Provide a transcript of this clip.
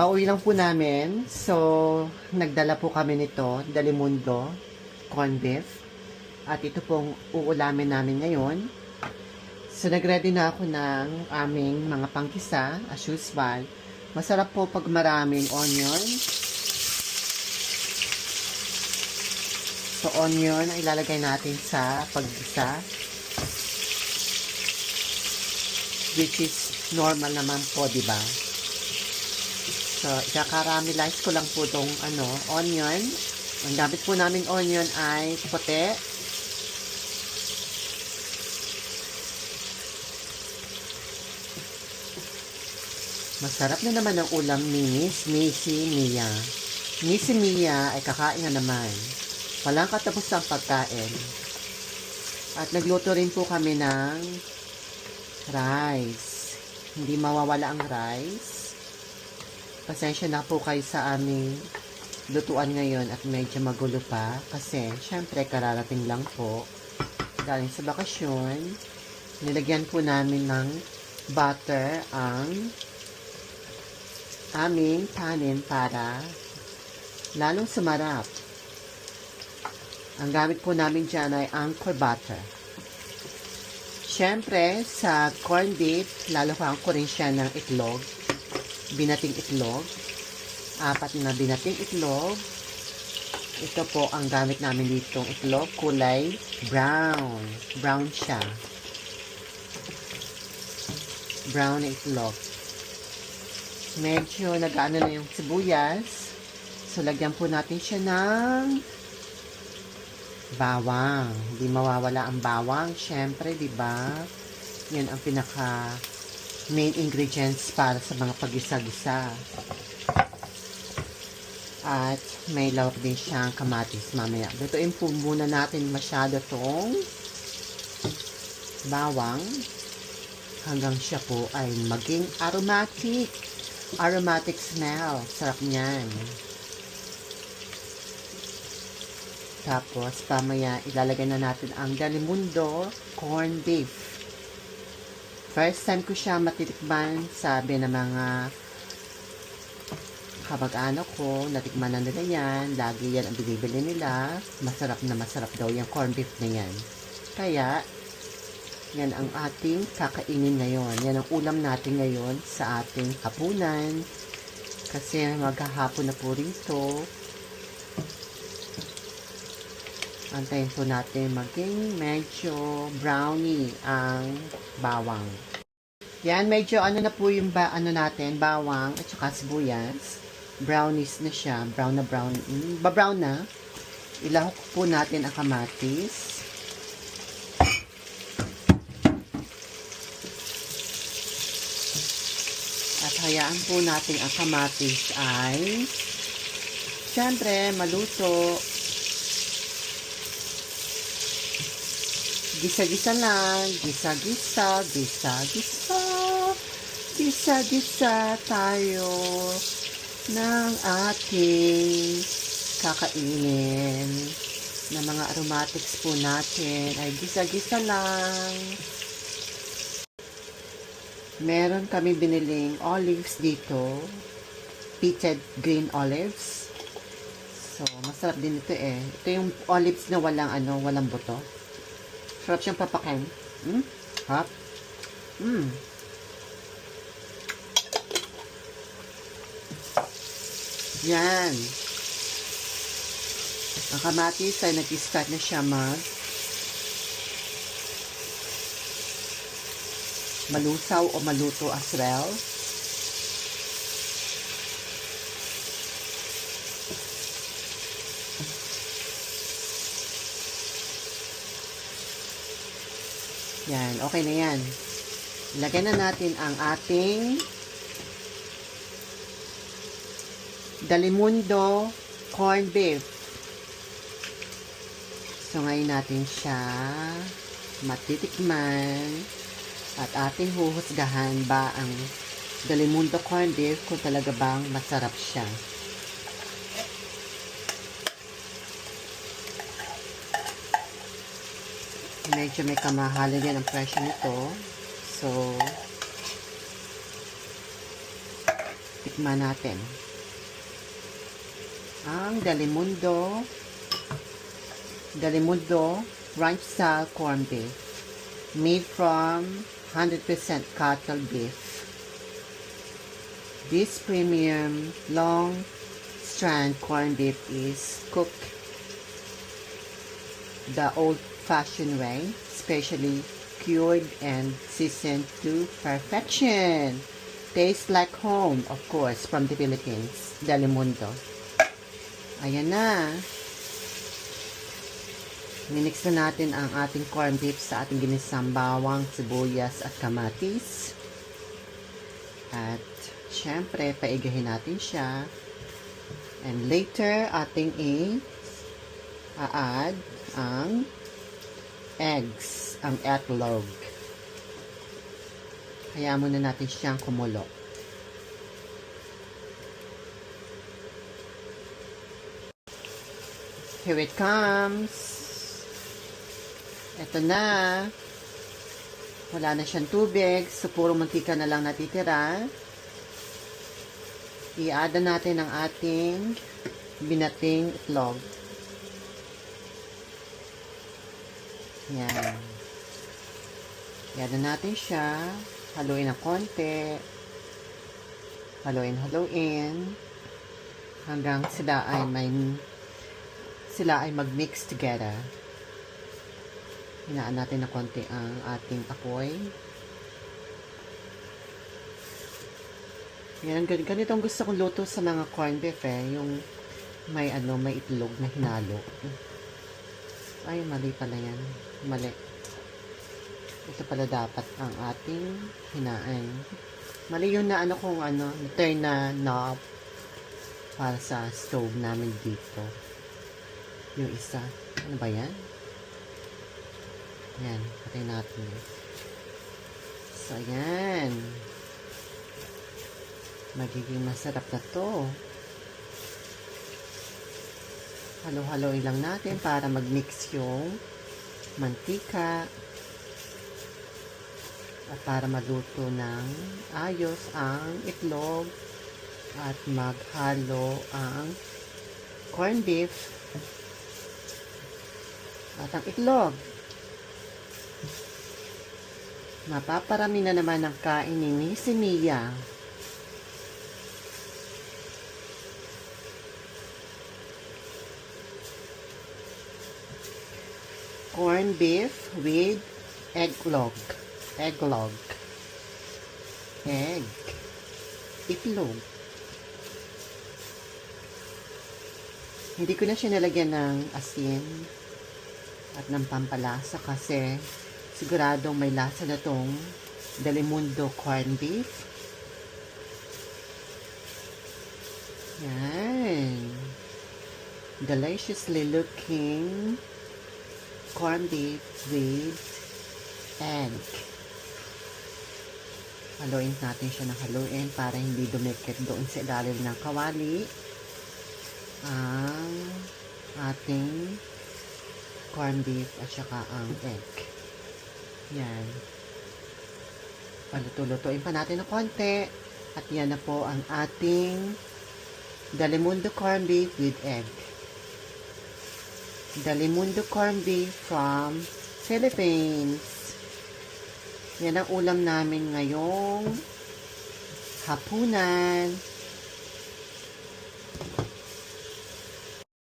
Kakauwi lang po namin. So, nagdala po kami nito, Dalimundo, corn beef. At ito pong uulamin namin ngayon. So, nagready na ako ng aming mga pangkisa, as usual. Masarap po pag maraming onion. So, onion ay ilalagay natin sa paggisa. Which is normal naman po, di ba? So, ika-caramelize ko lang po tong ano, onion. Ang gamit po namin onion ay puti. Masarap na naman ang ulam ni Miss Missy Mia. Missy Mia ay kakain na naman. Walang katapos ang pagkain. At nagluto rin po kami ng rice. Hindi mawawala ang rice. Pasensya na po kayo sa aming lutuan ngayon at medyo magulo pa. Kasi syempre kararating lang po. Galing sa bakasyon nilagyan po namin ng butter ang aming kanin para lalong sumarap. Ang gamit po namin dyan ay anchor butter. Syempre sa corned beef lalo pa ko rin siya ng itlog binating itlog apat na binating itlog. Ito po ang gamit namin ditong itlog. Kulay brown. Brown siya. Brown na itlog. Medyo nag-ano na yung sibuyas. So, lagyan po natin siya ng bawang. Hindi mawawala ang bawang. Siyempre, di ba? Yan ang pinaka main ingredients para sa mga pagisa-gisa. At may lawak din siyang kamatis mamaya. Lutuin po muna natin masyado tong bawang hanggang siya po ay maging aromatic. Aromatic smell. Sarap niyan. Tapos, pamaya, ilalagay na natin ang Dalimundo corn beef. First time ko siya matitikman, sabi ng mga kamag-anak ko, natikman na nila yan, lagi yan ang binibili nila, masarap na masarap daw yung corn beef na yan. Kaya, yan ang ating kakainin ngayon. Yan ang ulam natin ngayon sa ating hapunan. Kasi maghahapon na po rito. Antayin po natin maging medyo brownie ang bawang. Yan, medyo ano na po yung ba, ano natin, bawang at saka sibuyas brownies na siya. Brown na brown. Mm, ba-brown na. Ilahok po natin ang kamatis. At hayaan po natin ang kamatis ay syempre maluto. Gisa-gisa lang. Gisa-gisa. Gisa-gisa. Gisa-gisa tayo ng ating kakainin na mga aromatics po natin ay gisa-gisa lang. Meron kami biniling olives dito. Pitted green olives. So, masarap din ito eh. Ito yung olives na walang ano, walang buto. Sarap siyang papakin. Hmm? Hap. Hmm. Yan. Ang kamatis ay nag-start na siya mag malusaw o maluto as well. Yan, okay na yan. Lagyan na natin ang ating Dalimundo corn beef. So, ngayon natin siya matitikman at ating huhusgahan ba ang Dalimundo corn beef kung talaga bang masarap siya. Medyo may kamahalan yan ang presyo nito. So, Tikman natin. Ang Dalimundo Dalimundo Ranch Style Corned Beef made from 100% cattle beef. This premium long strand corned beef is cooked the old-fashioned way, especially cured and seasoned to perfection. Tastes like home, of course, from the Philippines, Dalimundo. Ayan na. Minix na natin ang ating corned beef sa ating ginisang bawang, sibuyas at kamatis. At syempre, paigahin natin siya. And later, ating i-add ang eggs, ang etlog. Kaya muna natin siyang kumulo. Here it comes. Ito na. Wala na siyang tubig. So, puro mantika na lang natitira. I-add na natin ang ating binating itlog. Yan. Na natin siya. Haluin ng konti. Haluin, haluin. Hanggang sila ay may sila ay mag-mix together. Hinaan natin ng konti ang ating apoy. Yan, gan- ganito ang gusto kong luto sa mga corned beef eh. Yung may ano, may itlog na hinalo. Ay, mali pala yan. Mali. Ito pala dapat ang ating hinaan. Mali yun na ano kung ano, turn na knob para sa stove namin dito. Yung isa. Ano ba yan? Yan. Patay natin. So, ayan. Magiging masarap na to. Halo-haloin lang natin para mag-mix yung mantika at para maluto ng ayos ang itlog at maghalo ang corned beef at ang itlog. Mapaparami na naman ang kainin ni si Mia. Corned beef with egglog. Egglog. Egg. Itlog. Hindi ko na siya nalagyan ng asin at ng pampalasa kasi siguradong may lasa na tong Delimundo corned beef. Yan. Deliciously looking corned beef with egg. Haluin natin siya ng haluin para hindi dumikit doon sa ilalim ng kawali ang ating corned beef at saka ang egg. Yan. Paluto-lutuin pa natin ng konti. At yan na po ang ating Dalimundo corned beef with egg. Dalimundo corned beef from Philippines. Yan ang ulam namin ngayong hapunan.